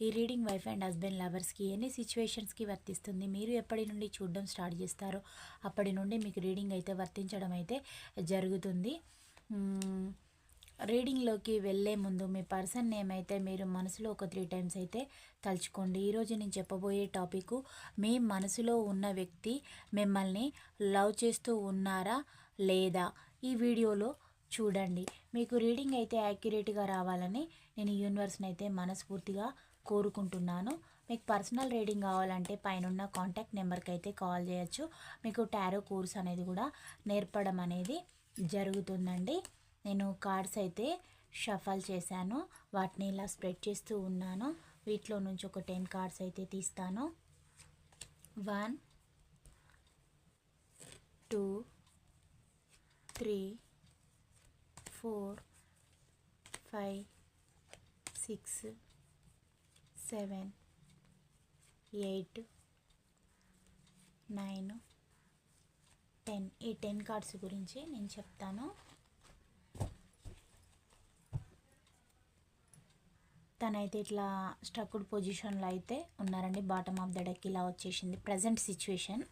ఈ reading wife and husband లవర్స్కి ఎన్ని సిచ్యువేషన్స్కి వర్తిస్తుంది? మీరు ఎప్పటి నుండి చూడడం స్టార్ట్ చేస్తారో? అప్పటి నుండి మీకు రీడింగ్ అయితే వర్తించడం అయితే జరుగుతుంది. రీడింగ్లోకి వెళ్ళే ముందు మీ పర్సన్ నేమ్ అయితే మీరు మనసులో ఒక త్రీ టైమ్స్ అయితే తలుచుకోండి. ఈరోజు నేను చెప్పబోయే టాపిక్ మీ మనసులో ఉన్న వ్యక్తి మిమ్మల్ని లవ్ చేస్తూ ఉన్నారా లేదా? ఈ వీడియోలో చూడండి. మీకు రీడింగ్ అయితే యాక్యురేట్గా రావాలని నేను యూనివర్స్ని అయితే మనస్ఫూర్తిగా కోరుకుంటున్నాను. మీకు పర్సనల్ రీడింగ్ కావాలంటే పైన కాంటాక్ట్ నెంబర్కి అయితే కాల్ చేయొచ్చు. మీకు టారో కోర్స్ అనేది కూడా నేర్పడం అనేది జరుగుతుందండి. నేను కార్డ్స్ అయితే షఫల్ చేశాను. వాటిని ఇలా స్ప్రెడ్ చేస్తూ ఉన్నాను. వీటిలో నుంచి ఒక టెన్ కార్డ్స్ అయితే తీస్తాను. One two three four five six seven eight nine ten. ఈ టెన్ కార్డ్స్ గురించి నేను చెప్తాను. తనైతే ఇట్లా స్ట్రక్డ్ పొజిషన్లో అయితే ఉన్నారండి. బాటమ్ ఆఫ్ ద డెక్ ఇలా వచ్చేసింది. Present situation.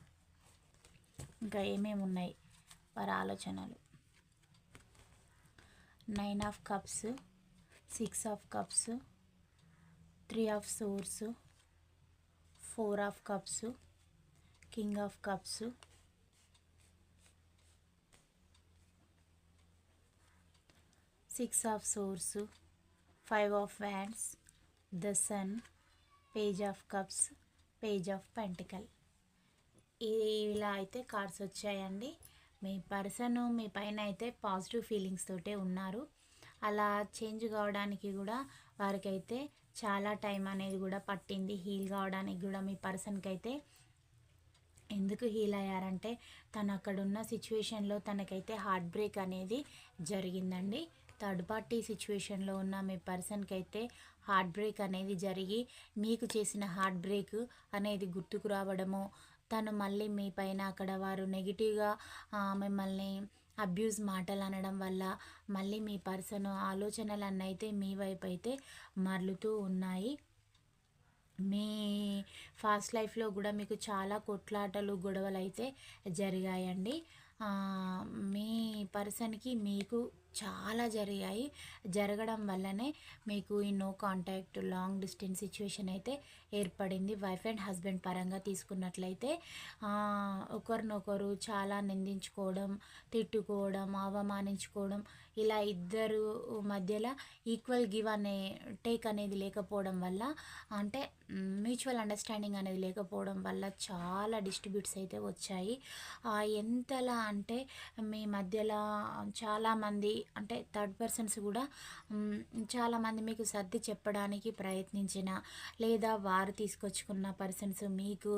ఇంకా ఏమేమి ఉన్నాయి? వారి ఆలోచనలు. Nine of cups six of cups three of swords four of cups king of cups. Six of swords five of wands the sun page of cups page of pentacle. ఇలా అయితే cards వచ్చాయండి. మీ person మీ పైన అయితే positive feelings తోటే ఉన్నారు. అలా change కావడానికి కూడా వారికైతే చాలా టైం అనేది కూడా పట్టింది హీల్ కావడానికి కూడా మీ పర్సన్కి అయితే ఎందుకు హీల్ అయ్యారంటే తను అక్కడ ఉన్న సిచ్యువేషన్లో తనకైతే హార్ట్ బ్రేక్ అనేది జరిగిందండి. థర్డ్ పార్టీ సిచ్యువేషన్లో ఉన్న మీ పర్సన్కి అయితే హార్ట్ బ్రేక్ అనేది జరిగి మీకు చేసిన హార్ట్ బ్రేక్ అనేది గుర్తుకు రావడము తను మళ్ళీ మీ పైన అక్కడ వారు నెగిటివ్గా మిమ్మల్ని అబ్యూజ్ మాటలు అనడం వల్ల మళ్ళీ మీ పర్సన్ ఆలోచనలు అన్నైతే మీ వైపు అయితే మరలుతూ ఉన్నాయి. మీ ఫాస్ట్ లైఫ్లో కూడా మీకు చాలా కొట్లాటలు గొడవలు అయితే జరిగాయండి మీ పర్సన్కి మీకు చాలా జరిగాయి. జరగడం వల్లనే మీకు ఈ no contact long distance situation అయితే ఏర్పడింది. వైఫ్ అండ్ హస్బెండ్ పరంగా తీసుకున్నట్లయితే ఒకరినొకరు చాలా నిందించుకోవడం తిట్టుకోవడం అవమానించుకోవడం ఇలా ఇద్దరు మధ్యలో ఈక్వల్ గివ్ అనే టేక్ అనేది లేకపోవడం వల్ల అంటే మ్యూచువల్ అండర్స్టాండింగ్ అనేది లేకపోవడం వల్ల చాలా డిస్ట్రిబ్యూట్స్ అయితే వచ్చాయి. ఎంతలా అంటే మీ మధ్యలో చాలామంది అంటే థర్డ్ పర్సన్స్ కూడా చాలామంది మీకు సర్ది చెప్పడానికి ప్రయత్నించిన లేదా వారు తీసుకొచ్చుకున్న పర్సన్స్ మీకు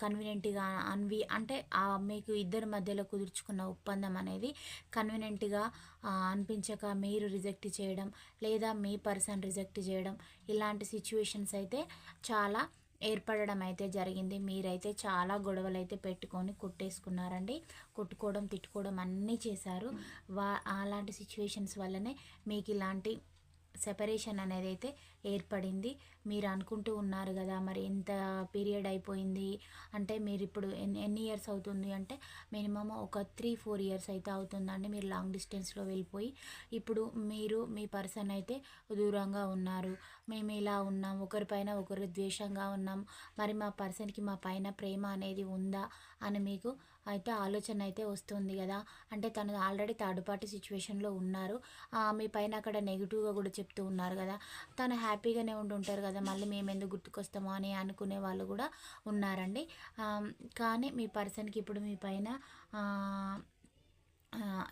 కన్వీనియంట్గా అన్వి అంటే మీకు ఇద్దరి మధ్యలో కుదుర్చుకున్న ఒప్పందం అనేది కన్వీనియంట్గా అనిపించక మీరు రిజెక్ట్ చేయడం లేదా మీ పర్సన్ రిజెక్ట్ చేయడం ఇలాంటి సిచ్యువేషన్స్ అయితే చాలా ఏర్పడడం అయితే జరిగింది. మీరైతే చాలా గొడవలు అయితే పెట్టుకొని కొట్టేసుకున్నారండి. కొట్టుకోవడం తిట్టుకోవడం అన్నీ చేశారు. వా అలాంటి సిచ్యువేషన్స్ వల్లనే మీకు ఇలాంటి సెపరేషన్ అనేది అయితే ఏర్పడింది. మీరు అనుకుంటూ ఉన్నారు కదా మరి ఎంత పీరియడ్ అయిపోయింది. అంటే మీరు ఇప్పుడు ఎన్ని ఎన్ని ఇయర్స్ అవుతుంది అంటే మినిమమ్ ఒక త్రీ ఫోర్ ఇయర్స్ అయితే అవుతుందండి మీరు లాంగ్ డిస్టెన్స్లో వెళ్ళిపోయి. ఇప్పుడు మీరు మీ పర్సన్ అయితే దూరంగా ఉన్నారు. మేము ఇలా ఉన్నాం ఒకరిపైన ఒకరు ద్వేషంగా ఉన్నాం. మరి మా పర్సన్కి మా పైన ప్రేమ అనేది ఉందా అని మీకు అయితే ఆలోచన అయితే వస్తుంది కదా. అంటే తను ఆల్రెడీ థర్డ్ పార్టీ సిచ్యువేషన్లో ఉన్నారు. మీ పైన అక్కడ నెగిటివ్గా కూడా చెప్తూ ఉన్నారు కదా. తను హ్యాపీగానే ఉండి ఉంటారు కదా. మళ్ళీ మేము ఎందుకు గుర్తుకొస్తామో అని అనుకునే వాళ్ళు కూడా ఉన్నారండి. కానీ మీ పర్సన్కి ఇప్పుడు మీ పైన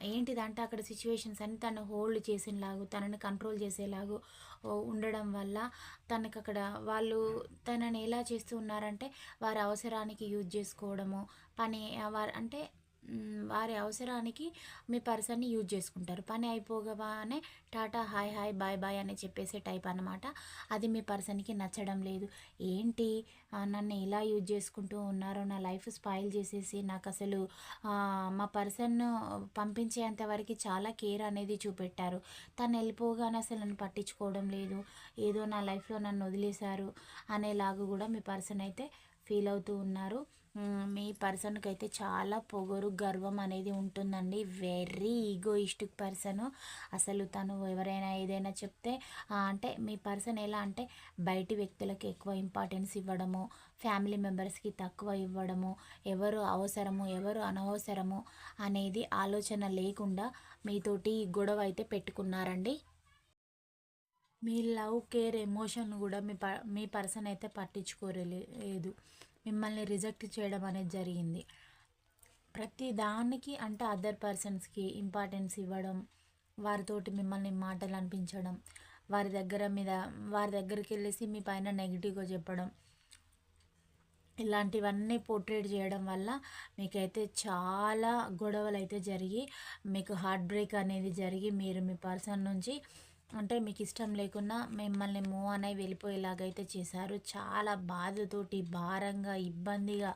ఏంటిదంటే అక్కడ సిచ్యువేషన్స్ అన్ని తను హోల్డ్ చేసేలాగు తనని కంట్రోల్ చేసేలాగు ఉండడం వల్ల తనకు అక్కడ వాళ్ళు తనని ఎలా చేస్తూ ఉన్నారంటే వారి అవసరానికి యూజ్ చేసుకోవడము పని వారు అంటే వారి అవసరానికి మీ పర్సన్ని యూజ్ చేసుకుంటారు. పని అయిపోగానే tata hi hi bye bye అని చెప్పేసే టైప్ అనమాట అది మీ పర్సన్కి నచ్చడం లేదు. ఏంటి? నన్ను ఇలా యూజ్ చేసుకుంటూ ఉన్నారో నా లైఫ్ స్పాయిల్ చేసేసి నాకు అసలు మా పర్సన్ పంపించేంత వరకు చాలా కేర్ అనేది చూపెట్టారు. తను వెళ్ళిపోగానే అసలు నన్ను పట్టించుకోవడం లేదు. ఏదో నా లైఫ్లో నన్ను వదిలేశారు అనేలాగా కూడా మీ పర్సన్ అయితే ఫీల్ అవుతూ ఉన్నారు. మీ పర్సన్కి అయితే చాలా పొగరు గర్వం అనేది ఉంటుందండి. Very egoistic person. అసలు తను ఎవరైనా ఏదైనా చెప్తే అంటే మీ పర్సన్ ఎలా అంటే బయటి వ్యక్తులకు ఎక్కువ ఇంపార్టెన్స్ ఇవ్వడము ఫ్యామిలీ మెంబర్స్కి తక్కువ ఇవ్వడము ఎవరు అవసరము ఎవరు అనవసరము అనేది ఆలోచన లేకుండా మీతోటి గొడవ అయితే పెట్టుకున్నారండి. మీ లవ్ కేర్ ఎమోషన్ కూడా మీ ప మీ పర్సన్ అయితే పట్టించుకోలేదు మిమ్మల్ని రిజెక్ట్ చేయడం అనేది జరిగింది. ప్రతి దానికి అంటే అదర్ పర్సన్స్కి ఇంపార్టెన్స్ ఇవ్వడం వారితోటి మిమ్మల్ని మాటలు అనిపించడం వారి దగ్గర మీద వారి దగ్గరికి వెళ్ళేసి మీ పైన నెగిటివ్గా చెప్పడం ఇలాంటివన్నీ పోర్ట్రేట్ చేయడం వల్ల మీకైతే చాలా గొడవలు అయితే జరిగి మీకు హార్ట్ బ్రేక్ అనేది జరిగి మీరు మీ పర్సన్ నుంచి అంటే మీకు ఇష్టం లేకున్నా మిమ్మల్ని మూవ్ అని వెళ్ళిపోయేలాగైతే చేశారు. చాలా బాధతోటి భారంగా ఇబ్బందిగా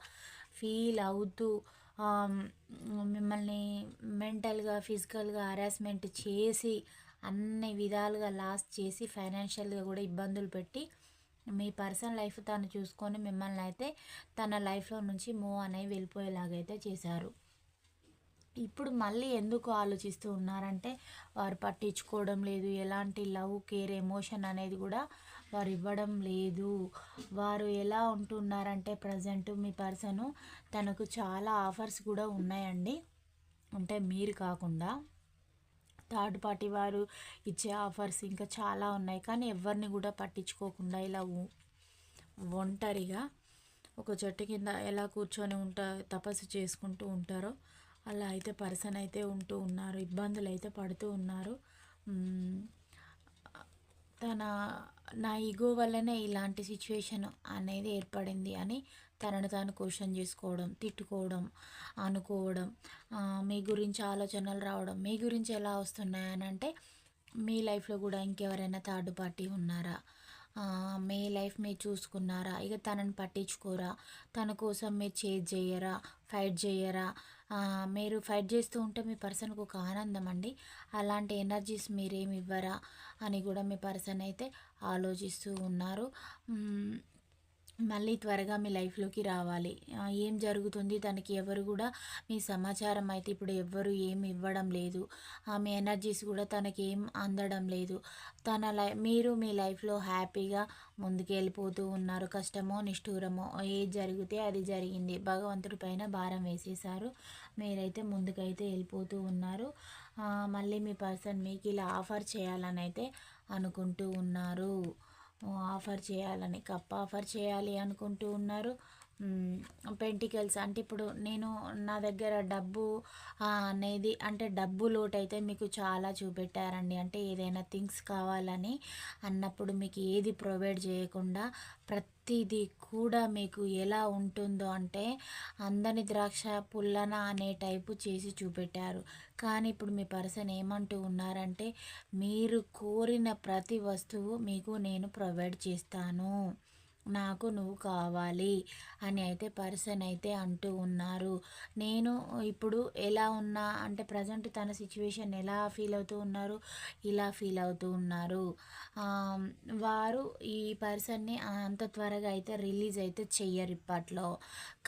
ఫీల్ అవుతూ మిమ్మల్ని మెంటల్గా ఫిజికల్గా హరాస్మెంట్ చేసి అన్ని విధాలుగా లాస్ చేసి ఫైనాన్షియల్గా కూడా ఇబ్బందులు పెట్టి మీ పర్సనల్ లైఫ్ తను చూసుకొని మిమ్మల్ని అయితే తన లైఫ్లో నుంచి మూవ్ అనేవి వెళ్ళిపోయేలాగైతే చేశారు. ఇప్పుడు మళ్ళీ ఎందుకు ఆలోచిస్తూ ఉన్నారంటే వారు పట్టించుకోవడం లేదు. ఎలాంటి లవ్ కేర్ ఎమోషన్ అనేది కూడా వారు ఇవ్వడం లేదు. వారు ఎలా ఉంటున్నారంటే ప్రజెంట్ మీ పర్సన్ తనకు చాలా ఆఫర్స్ కూడా ఉన్నాయండి. అంటే మీరు కాకుండా థర్డ్ పార్టీ వారు ఇచ్చే ఆఫర్స్ ఇంకా చాలా ఉన్నాయి. కానీ ఎవరిని కూడా పట్టించుకోకుండా ఇలా ఒంటరిగా ఒక చెట్టు కింద ఎలా కూర్చొని ఉంటా తపస్సు చేసుకుంటూ ఉంటారో అలా అయితే పర్సన్ అయితే ఉంటూ ఉన్నారు ఇబ్బందులు అయితే పడుతూ ఉన్నారు. తన నా ఈగో వల్లనే ఇలాంటి సిచ్యువేషన్ అనేది ఏర్పడింది అని తనను తాను క్వశ్చన్ చేసుకోవడం తిట్టుకోవడం అనుకోవడం మీ గురించి ఆలోచనలు రావడం మీ గురించి ఎలా వస్తున్నాయి అని అంటే మీ లైఫ్లో కూడా ఇంకెవరైనా థర్డ్ పార్టీ ఉన్నారా? మీ లైఫ్ మీరు చూసుకున్నారా? ఇక తనని పట్టించుకోరా? తన కోసం మీరు చేజ్ చేయరా? ఫైట్ చేయరా? మీరు ఫైట్ చేస్తూ ఉంటే మీ పర్సన్కి ఒక ఆనందం అండి. అలాంటి ఎనర్జీస్ మీరేమి ఇవ్వరా? అని కూడా మీ పర్సన్ అయితే ఆలోచిస్తూ ఉన్నారు. మళ్ళీ త్వరగా మీ లైఫ్లోకి రావాలి. ఏం జరుగుతుంది? తనకి ఎవరు కూడా మీ సమాచారం అయితే ఇప్పుడు ఎవ్వరు ఏమి ఇవ్వడం లేదు. ఆ, మీ ఎనర్జీస్ కూడా తనకి ఏం అందడం లేదు. తన లై మీరు మీ లైఫ్లో హ్యాపీగా ముందుకు వెళ్ళిపోతూ ఉన్నారు. కష్టమో నిష్ఠూరమో ఏది జరిగితే అది జరిగింది. భగవంతుడి పైన భారం వేసేసారు మీరైతే ముందుకైతే వెళ్ళిపోతూ ఉన్నారు. మళ్ళీ మీ పర్సన్ మీకు ఇలా ఆఫర్ చేయాలని అయితే అనుకుంటూ ఉన్నారు. ఆఫర్ చేయాలని కప్ ఆఫర్ చేయాలి అనుకుంటూ ఉన్నారు. పెంటికల్స్. అంటే ఇప్పుడు నేను నా దగ్గర డబ్బు అనేది అంటే డబ్బు లోటు అయితే మీకు చాలా చూపెట్టారండి. అంటే ఏదైనా థింగ్స్ కావాలని అన్నప్పుడు మీకు ఏది ప్రొవైడ్ చేయకుండా ప్రతిదీ కూడా మీకు ఎలా ఉంటుందో అంటే అందని ద్రాక్ష పుల్లన అనే టైపు చేసి చూపెట్టారు. కానీ ఇప్పుడు మీ పర్సన్ ఏమంటూ ఉన్నారంటే మీరు కోరిన ప్రతి వస్తువు మీకు నేను ప్రొవైడ్ చేస్తాను. నాకు నువ్వు కావాలి అని అయితే పర్సన్ అయితే అంటూ ఉన్నారు. నేను ఇప్పుడు ఎలా ఉన్నా అంటే ప్రజెంట్ తన సిచ్యువేషన్ ఎలా ఫీల్ అవుతూ ఉన్నారు ఇలా ఫీల్ అవుతూ ఉన్నారు. వారు ఈ పర్సన్ని అంత త్వరగా అయితే రిలీజ్ అయితే చెయ్యరు ఇప్పట్లో.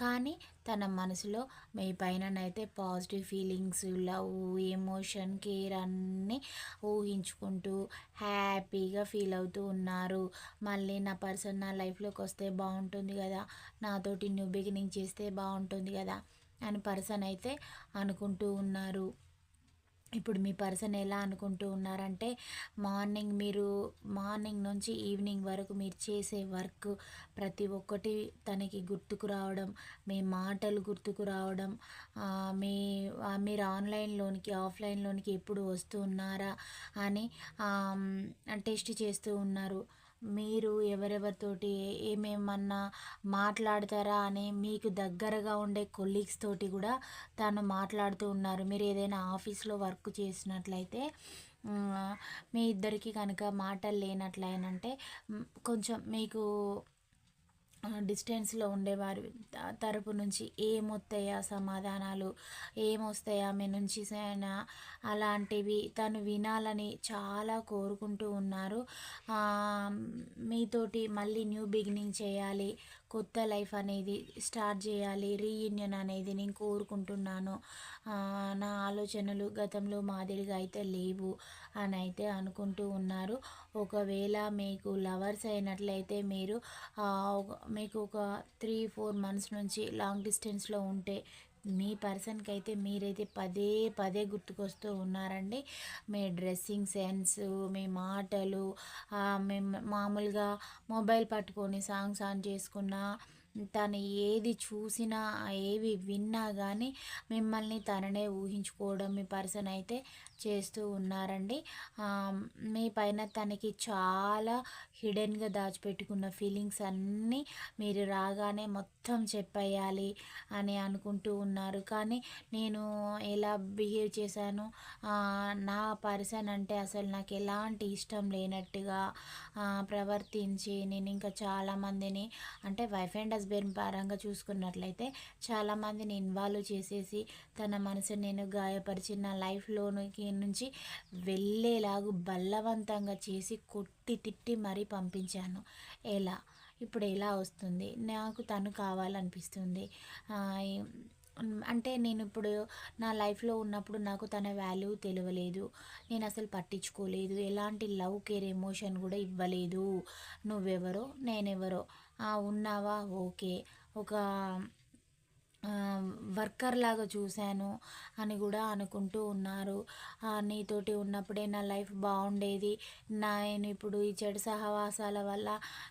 కానీ తన మనసులో మీ పైననైతే positive feelings love emotion care అన్నీ ఊహించుకుంటూ హ్యాపీగా ఫీల్ అవుతూ ఉన్నారు. మళ్ళీ నా పర్సన్ నా లైఫ్లోకి వస్తే బాగుంటుంది కదా. నాతోటి న్యూ బిగినింగ్ చేస్తే బాగుంటుంది కదా అని పర్సన్ అయితే అనుకుంటూ ఉన్నారు. ఇప్పుడు మీ పర్సన్ ఎలా అనుకుంటూ ఉన్నారంటే మార్నింగ్ మీరు మార్నింగ్ నుంచి ఈవినింగ్ వరకు మీరు చేసే వర్క్ ప్రతి ఒక్కటి తనకి గుర్తుకు రావడం మీ మాటలు గుర్తుకు రావడం మీ మీరు ఆన్లైన్లోనికి ఆఫ్లైన్లోనికి ఎప్పుడు వస్తున్నారా అని టెస్ట్ చేస్తూ ఉన్నారు. మీరు ఎవరెవరితోటి ఏమేమన్నా మాట్లాడతారా అని మీకు దగ్గరగా ఉండే కొలీగ్స్ తోటి కూడా తను మాట్లాడుతూ ఉన్నారు. మీరు ఏదైనా ఆఫీస్లో వర్క్ చేసినట్లయితే మీ ఇద్దరికి కనుక మాటలు లేనట్లయినంటే కొంచెం మీకు డిస్టెన్స్లో ఉండేవారు. తరపు నుంచి ఏమొస్తాయా సమాధానాలు ఏమొస్తాయా ఆమె నుంచి అలాంటివి తను వినాలని చాలా కోరుకుంటూ ఉన్నారు. మీతోటి మళ్ళీ న్యూ బిగినింగ్ చేయాలి కొత్త లైఫ్ అనేది స్టార్ట్ చేయాలి రీయూనియన్ అనేది నేను కోరుకుంటున్నాను. నా ఆలోచనలు గతంలో మాదిరిగా అయితే లేవు అని అయితే అనుకుంటూ ఉన్నారు. ఒకవేళ మీకు లవర్స్ అయినట్లయితే మీరు మీకు ఒక త్రీ ఫోర్ మంత్స్ నుంచి లాంగ్ డిస్టెన్స్లో ఉంటే మీ పర్సన్కి అయితే మీరైతే పదే పదే గుర్తుకొస్తూ ఉన్నారండి. మీ డ్రెస్సింగ్ సెన్స్ మీ మాటలు మేము మామూలుగా మొబైల్ పట్టుకొని సాంగ్స్ ఆన్ చేసుకున్నా తను ఏది చూసినా ఏవి విన్నా కానీ మిమ్మల్ని తననే ఊహించుకోవడం మీ పర్సన్ అయితే చేస్తూ ఉన్నారండి. మీ పైన తనకి చాలా హిడెన్గా దాచిపెట్టుకున్న ఫీలింగ్స్ అన్నీ మీరు రాగానే మొత్తం చెప్పేయాలి అని అనుకుంటూ ఉన్నారు. కానీ నేను ఎలా బిహేవ్ చేశాను? నా పర్సన్ అంటే అసలు నాకు ఎలాంటి ఇష్టం లేనట్టుగా ప్రవర్తించి నేను ఇంకా చాలామందిని అంటే వైఫ్ అండ్ హస్బెండ్ పరంగా చూసుకున్నట్లయితే చాలామందిని ఇన్వాల్వ్ చేసేసి తన మనసు నేను గాయపరిచిన లైఫ్లోనికి నుంచి వెళ్ళేలాగు బలవంతంగా చేసి కొట్టి తిట్టి మరీ పంపించాను. ఎలా? ఇప్పుడు ఎలా వస్తుంది? నాకు తను కావాలనిపిస్తుంది. అంటే నేను ఇప్పుడు నా లైఫ్లో ఉన్నప్పుడు నాకు తన వాల్యూ తెలియలేదు. నేను అసలు పట్టించుకోలేదు. ఎలాంటి లవ్ కేర్ ఎమోషన్ కూడా ఇవ్వలేదు. నువ్వెవరో? నేనెవరో? ఉన్నావా? ఓకే. ఒక వర్కర్ లాగా చూశాను అని కూడా అనుకుంటూ ఉన్నారు. నీతోటి ఉన్నప్పుడే నా లైఫ్ బాగుండేది. నేను ఇప్పుడు ఈ చెడు సహవాసాల వల్ల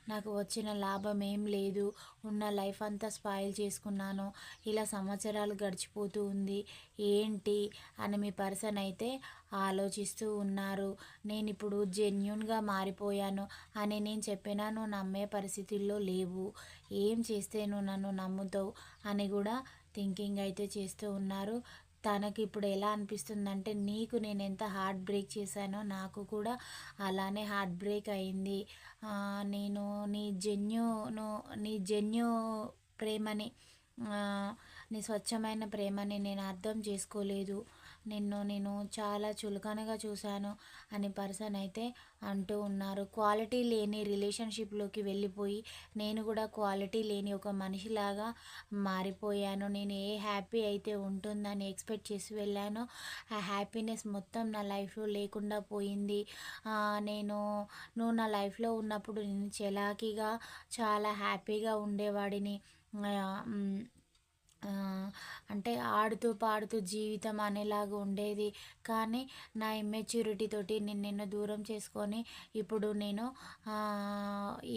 నాకు వచ్చిన లాభం ఏం లేదు. ఉన్న లైఫ్ అంతా స్పాయిల్ చేసుకున్నాను. ఇలా సంవత్సరాలు గడిచిపోతూ ఉంది. ఏంటి అని మీ పర్సన్ అయితే ఆలోచిస్తూ ఉన్నారు. నేను ఇప్పుడు జెన్యున్గా మారిపోయాను అని నేను చెప్పినా నువ్వు నమ్మే పరిస్థితుల్లో లేవు. ఏం చేస్తే నువ్వు నన్ను నమ్ముతావు అని కూడా థింకింగ్ అయితే చేస్తూ ఉన్నారు. తనకి ఇప్పుడు ఎలా అనిపిస్తుందంటే నీకు నేను ఎంత హార్ట్ బ్రేక్ చేశానో నాకు కూడా అలానే హార్ట్ బ్రేక్ అయింది. నేను నీ జెన్యును నీ జెన్యు ప్రేమని నీ స్వచ్ఛమైన ప్రేమని నేను అర్థం చేసుకోలేదు. నిన్ను నేను చాలా చులకనగా చూశాను అని పర్సన్ అయితే అంటూ ఉన్నారు. క్వాలిటీ లేని రిలేషన్షిప్లోకి వెళ్ళిపోయి నేను కూడా క్వాలిటీ లేని ఒక మనిషిలాగా మారిపోయాను. నేను ఏ హ్యాపీ అయితే ఉంటుందని ఎక్స్పెక్ట్ చేసి వెళ్ళానో ఆ హ్యాపీనెస్ మొత్తం నా లైఫ్లో లేకుండా పోయింది. నేను నువ్వు నా లైఫ్లో ఉన్నప్పుడు నేను చలాకీగా చాలా హ్యాపీగా ఉండేవాడిని. అంటే ఆడుతూ పాడుతూ జీవితం అనేలాగా ఉండేది. కానీ నా ఇమ్మెచ్యూరిటీ తోటి నేను నిన్ను దూరం చేసుకొని ఇప్పుడు నేను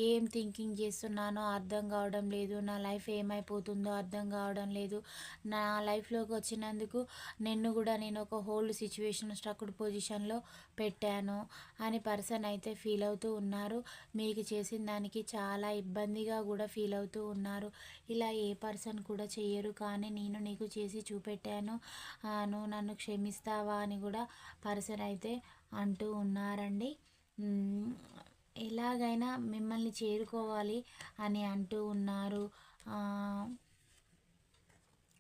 ఏం థింకింగ్ చేస్తున్నానో అర్థం కావడం లేదు. నా లైఫ్ ఏమైపోతుందో అర్థం కావడం లేదు. నా లైఫ్లోకి వచ్చినందుకు నిన్ను కూడా నేను ఒక హోల్డ్ సిచ్యువేషన్ స్ట్రక్డ్ పొజిషన్లో పెట్టాను అని పర్సన్ అయితే ఫీల్ అవుతూ ఉన్నారు. మీకు చేసిన దానికి చాలా ఇబ్బందిగా కూడా ఫీల్ అవుతూ ఉన్నారు. ఇలా ఏ పర్సన్ కూడా చెయ్యరు కానీ నేను నీకు చేసి చూపెట్టాను. నువ్వు నన్ను క్షమిస్తావా అని కూడా పర్సన్ అయితే అంటూ ఉన్నారండి. ఎలాగైనా మిమ్మల్ని చేరుకోవాలి అని అంటూ ఉన్నారు.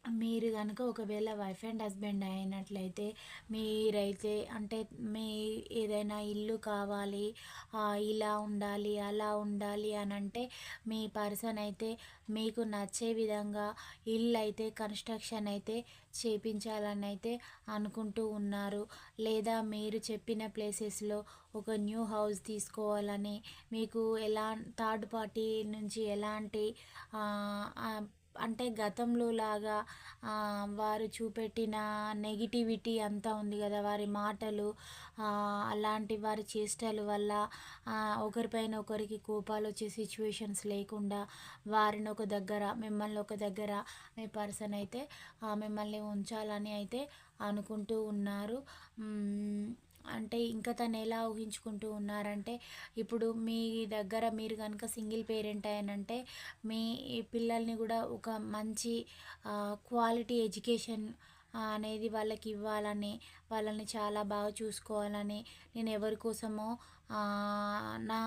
మీరు కనుక ఒకవేళ వైఫ్ అండ్ హస్బెండ్ అయినట్లయితే మీరైతే అంటే మీ ఏదైనా ఇల్లు కావాలి ఇలా ఉండాలి అలా ఉండాలి అని అంటే మీ పర్సన్ అయితే మీకు నచ్చే విధంగా ఇల్లు అయితే కన్స్ట్రక్షన్ అయితే చేపించాలని అయితే అనుకుంటూ ఉన్నారు. లేదా మీరు చెప్పిన ప్లేసెస్లో ఒక న్యూ హౌస్ తీసుకోవాలని మీకు ఎలా థర్డ్ పార్టీ నుంచి ఎలాంటి అంటే గతంలో లాగా వారు చూపెట్టిన నెగిటివిటీ అంతా ఉంది కదా వారి మాటలు అలాంటి వారి చేష్టల వల్ల ఒకరిపైన ఒకరికి కోపాలు వచ్చే సిచ్యువేషన్స్ లేకుండా వారిని ఒక దగ్గర మిమ్మల్ని ఒక దగ్గర మీ పర్సన్ అయితే మిమ్మల్ని ఉంచాలని అయితే అనుకుంటూ ఉన్నారు. అంటే ఇంకా తను ఎలా ఊహించుకుంటూ ఉన్నారంటే ఇప్పుడు మీ దగ్గర మీరు కనుక సింగిల్ పేరెంట్ అయ్యానంటే మీ పిల్లల్ని కూడా ఒక మంచి క్వాలిటీ ఎడ్యుకేషన్ అనేది వాళ్ళకి ఇవ్వాలని వాళ్ళని చాలా బాగా చూసుకోవాలని నేను ఎవరి కోసమో నా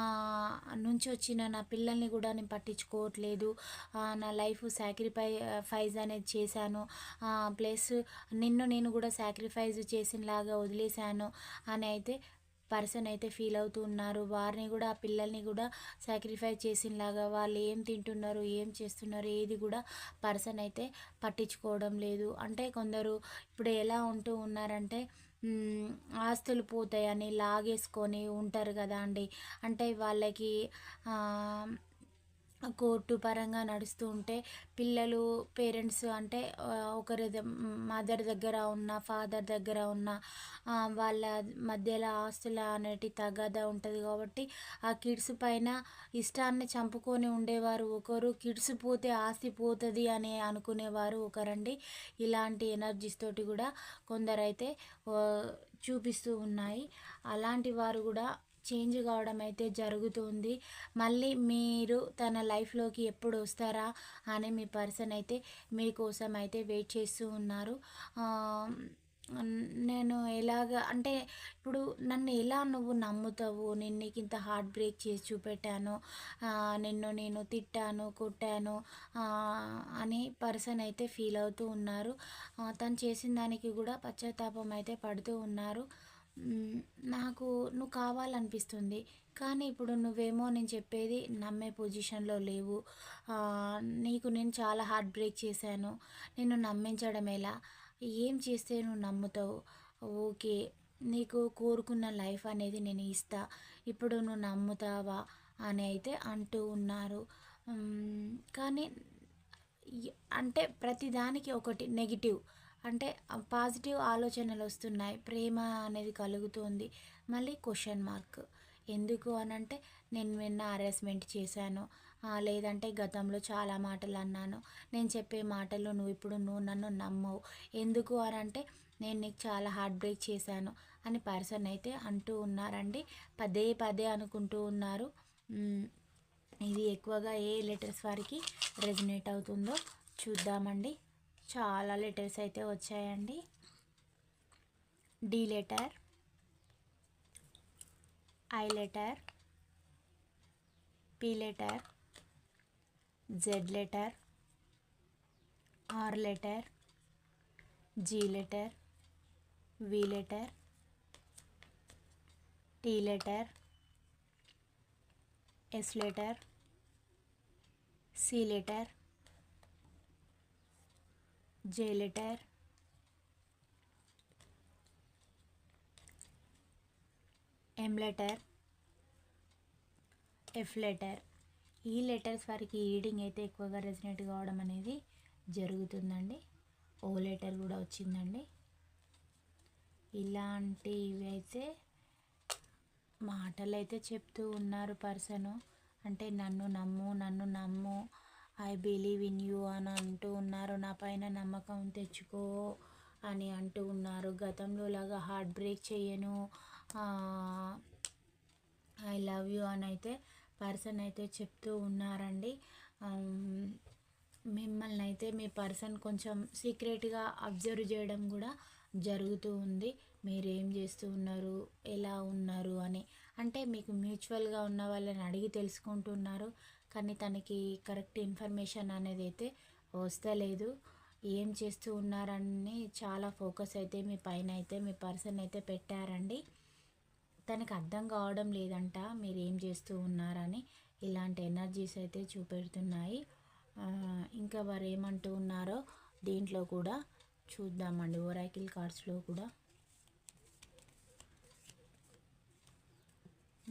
నుంచి వచ్చిన నా పిల్లల్ని కూడా నేను పట్టించుకోవట్లేదు. నా లైఫ్ సాక్రిఫై ఫైజ్ అనేది చేశాను. ప్లస్ నిన్ను నేను కూడా సాక్రిఫైజ్ చేసినలాగా వదిలేశాను. అని అయితే పర్సన్ అయితే ఫీల్ అవుతూ ఉన్నారు. వారిని కూడా ఆ పిల్లల్ని కూడా సాక్రిఫై చేసినలాగా వాళ్ళు ఏం తింటున్నారు ఏం చేస్తున్నారు ఏది కూడా పర్సన్ అయితే పట్టించుకోవడం లేదు. అంటే కొందరు ఇప్పుడు ఎలా ఉంటూ ఉన్నారంటే ఆస్తులు పోతాయని లాగేసుకొని ఉంటారు కదా అండి. అంటే వాళ్ళకి కోర్టు పరంగా నడుస్తూ ఉంటే పిల్లలు పేరెంట్స్ అంటే ఒకరి మదర్ దగ్గర ఉన్న ఫాదర్ దగ్గర ఉన్న వాళ్ళ మధ్యలో ఆస్తుల అనేటి తగద ఉంటుంది కాబట్టి ఆ కిడ్స్ పైన ఇష్టాన్ని చంపుకొని ఉండేవారు ఒకరు. కిడ్స్ పోతే ఆస్తి పోతుంది అని అనుకునేవారు ఒకరండి. ఇలాంటి ఎనర్జీస్ తోటి కూడా కొందరైతే చూపిస్తూ ఉన్నాయి. అలాంటి వారు కూడా చేంజ్ కావడం అయితే జరుగుతుంది. మళ్ళీ మీరు తన లైఫ్లోకి ఎప్పుడు వస్తారా అని మీ పర్సన్ అయితే మీకోసం అయితే వెయిట్ చేస్తూ ఉన్నారు. నేను ఎలాగ అంటే ఇప్పుడు నన్ను ఎలా నువ్వు నమ్ముతావు? నేను నీకు ఇంత హార్ట్ బ్రేక్ చేసి చూపెట్టాను. నిన్ను నేను తిట్టాను కొట్టాను అని పర్సన్ అయితే ఫీల్ అవుతూ ఉన్నారు. తను చేసిన దానికి కూడా పశ్చాత్తాపం అయితే పడుతూ ఉన్నారు. నాకు నువ్వు కావాలనిపిస్తుంది. కానీ ఇప్పుడు నువ్వేమో నేను చెప్పేది నమ్మే పొజిషన్లో లేవు. నీకు నేను చాలా హార్ట్ బ్రేక్ చేశాను. నిన్ను నమ్మించడం ఎలా? ఏం చేస్తే నువ్వు నమ్ముతావు? ఓకే నీకు కోరుకున్న లైఫ్ అనేది నేను ఇస్తా. ఇప్పుడు నువ్వు నమ్ముతావా అని అయితే అంటూ ఉన్నారు. కానీ అంటే ప్రతిదానికి ఒకటి నెగిటివ్ అంటే పాజిటివ్ ఆలోచనలు వస్తున్నాయి. ప్రేమ అనేది కలుగుతుంది. మళ్ళీ క్వశ్చన్ మార్క్. ఎందుకు అని అంటే నేను నిన్న హరాస్మెంట్ చేశాను. లేదంటే గతంలో చాలా మాటలు అన్నాను. నేను చెప్పే మాటలు నువ్వు ఇప్పుడు నువ్వు నన్ను నమ్మవు. ఎందుకు అని అంటే నేను నీకు చాలా హార్ట్ బ్రేక్ చేశాను అని పర్సన్ అయితే అంటూ ఉన్నారండి. పదే పదే అనుకుంటూ ఉన్నారు. ఇది ఎక్కువగా ఏ లెటర్స్ వారికి రెజినేట్ అవుతుందో చూద్దామండి. చాలా లెటర్స్ అయితే వచ్చాయండి. D letter I letter P letter Z letter R letter G letter V letter T letter S letter C letter J letter. M letter F letter ఈ లెటర్స్ వారికి ఈడింగ్ అయితే ఎక్కువగా రెసినేట్ కావడం అనేది జరుగుతుందండి. ఓ లెటర్ కూడా వచ్చిందండి. ఇలాంటివి అయితే మాటలు అయితే చెప్తూ ఉన్నారు పర్సను. అంటే నన్ను నమ్ము నన్ను నమ్ము ఐ బిలీవ్ ఇన్ యూ అని అంటూ ఉన్నారు. నా పైన నమ్మకం తెచ్చుకో అని అంటూ ఉన్నారు. గతంలో లాగా హార్ట్ బ్రేక్ చేయను. ఐ లవ్ యూ అని అయితే పర్సన్ అయితే చెప్తూ ఉన్నారండి. మిమ్మల్ని అయితే మీ పర్సన్ కొంచెం సీక్రెట్గా అబ్జర్వ్ చేయడం కూడా జరుగుతూ ఉంది. మీరు ఏం చేస్తూ ఉన్నారు? ఎలా ఉన్నారు అని. అంటే మీకు మ్యూచువల్గా ఉన్న వాళ్ళని అడిగి తెలుసుకుంటున్నారు. కానీ తనకి కరెక్ట్ ఇన్ఫర్మేషన్ అనేది అయితే వస్తలేదు. ఏం చేస్తూ ఉన్నారని చాలా ఫోకస్ అయితే మీ పైన అయితే మీ పర్సన్ అయితే పెట్టారండి. తనకు అర్థం కావడం లేదంట మీరు ఏం చేస్తూ ఉన్నారని ఇలాంటి ఎనర్జీస్ అయితే చూపెడుతున్నాయి. ఇంకా వారు ఏమంటూ ఉన్నారో దీంట్లో కూడా చూద్దామండి ఓరాకిల్ కార్డ్స్లో కూడా.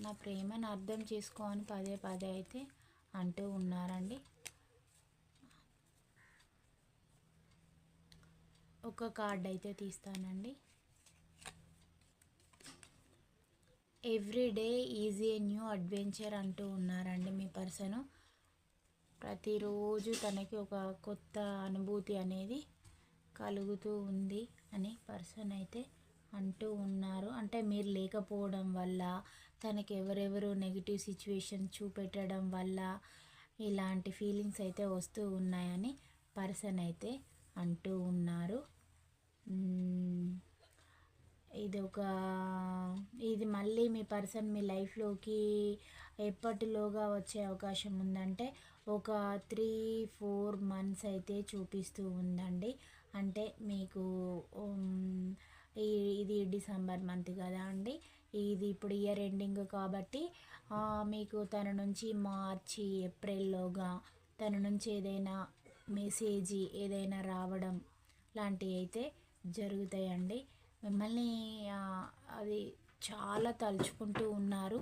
నా ప్రేమను అర్థం చేసుకో అని పదే పదే అయితే అంటూ ఉన్నారండి. ఒక కార్డ్ అయితే తీస్తానండి. Every day is a new adventure అంటూ ఉన్నారండి మీ పర్సను. ప్రతిరోజు తనకి ఒక కొత్త అనుభూతి అనేది కలుగుతూ ఉంది అని పర్సన్ అయితే అంటూ ఉన్నారు. అంటే మీరు లేకపోవడం వల్ల తనకి ఎవరెవరు నెగిటివ్ సిచ్యువేషన్ చూపెట్టడం వల్ల ఇలాంటి ఫీలింగ్స్ అయితే వస్తూ ఉన్నాయని పర్సన్ అయితే అంటూ ఉన్నారు. ఇది ఒక ఇది మళ్ళీ మీ పర్సన్ మీ లైఫ్లోకి ఎప్పటిలోగా వచ్చే అవకాశం ఉందంటే ఒక త్రీ ఫోర్ మంత్స్ అయితే చూపిస్తూ ఉందండి. అంటే మీకు ఇది డిసెంబర్ మంత్ కదా అండి. ఇది ఇప్పుడు ఇయర్ ఎండింగ్ కాబట్టి మీకు తన నుంచి మార్చి ఏప్రిల్లోగా తన నుంచి ఏదైనా మెసేజ్ ఏదైనా రావడం లాంటివి అయితే జరుగుతాయండి. మిమ్మల్ని అది చాలా తలుచుకుంటూ ఉన్నారు.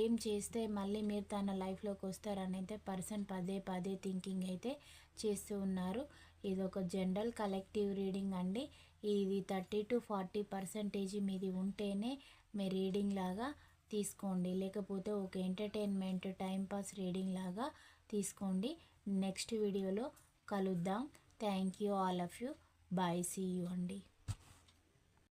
ఏం చేస్తే మళ్ళీ మీరు తన లైఫ్లోకి వస్తారని అయితే పర్సన్ పదే పదే థింకింగ్ అయితే చేస్తూ ఉన్నారు. ఇది ఒక జనరల్ కలెక్టివ్ రీడింగ్ అండి. ఇది థర్టీ టు ఫార్టీ పర్సెంటేజ్ మీది ఉంటేనే మీ రీడింగ్ లాగా తీసుకోండి. లేకపోతే ఒక ఎంటర్టైన్మెంట్ టైంపాస్ రీడింగ్ లాగా తీసుకోండి. నెక్స్ట్ వీడియోలో కలుద్దాం. Thank you all of you. Bye see you అండి.